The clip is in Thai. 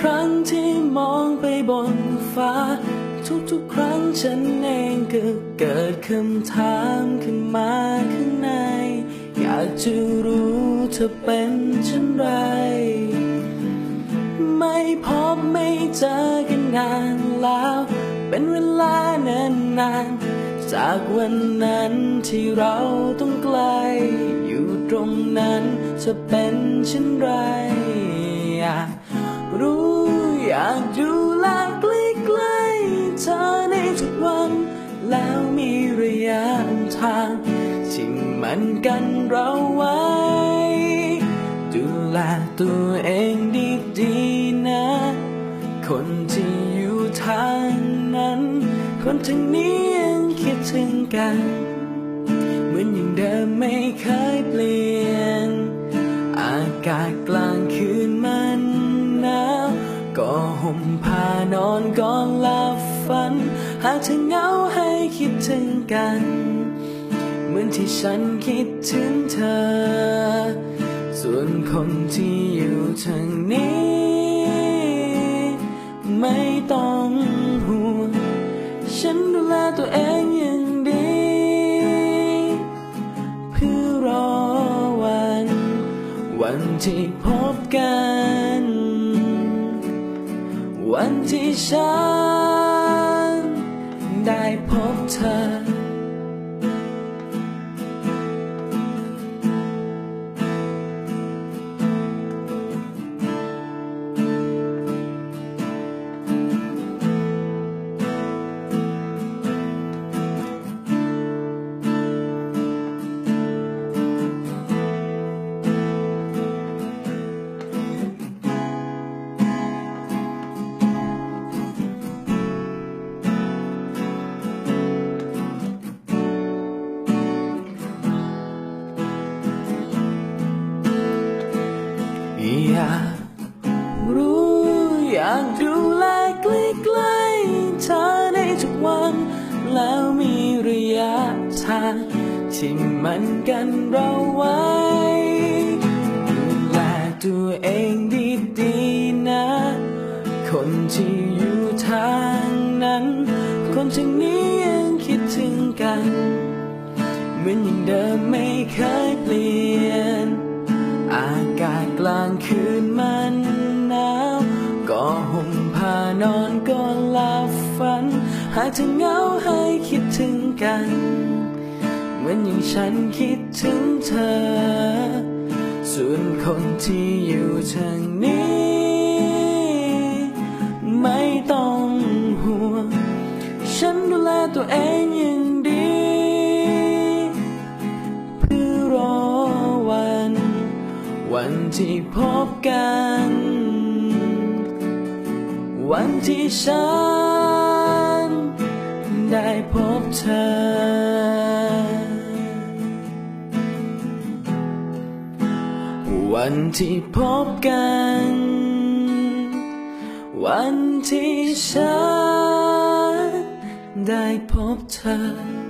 ครั้งที่มองไปบนฟ้า ทุกๆครั้งฉันเองก็เกิดคำถามขึ้นมาข้างใน อยากจะรู้เธอเป็นเช่นไร ไม่พบไม่เจอกันนานแล้ว เป็นเวลานานนานจากวันนั้นที่เราต้องไกล อยู่ตรงนั้นจะเป็นเช่นไรอยาก รู้อยากดูแลใกล้ๆเธอในทุกวัน แล้วมีระยะทางที่มันกันเราไว้ ดูแลตัวเองดีๆนะ คนที่อยู่ทางนั้น คนทางนี้ยังคิดถึงกัน เหมือนอย่างเดิมไม่เคยเปลี่ยน หากเธอเหงาให้คิดถึงกัน เหมือนที่ฉันคิดถึงเธอ ส่วนคนที่อยู่ทางนี้ ไม่ต้องห่วง ฉันดูแลตัวเองอย่างดีเพื่อรอวัน วันที่พบกัน วันที่ฉัน พ อยากรู้อยากดูแลใกล้ๆเธอในทุกวัน แล้วมีระยะทางที่มันกันเราไว้ดูแลตัวเองดีๆนะ คนที่อยู่ทางนั้น คนทางนี้ยังคิดถึงกัน เหมือนอย่างเดิมไม่เคยเปลี่ยน ลางคืนมันหนาวก็ห่มผ้านอนก่อนหลับฝัน หากเธอเหงาให้คิดถึงกัน เหมือนอย่างฉันคิดถึงเธอ ส่วนคนที่อยู่ทางนี้ ไม่ต้องห่วง ฉันดูแลตัวเอง วันที่พบกัน วันที่ฉันได้พบเธอ วันที่พบกัน วันที่ฉันได้พบเธอ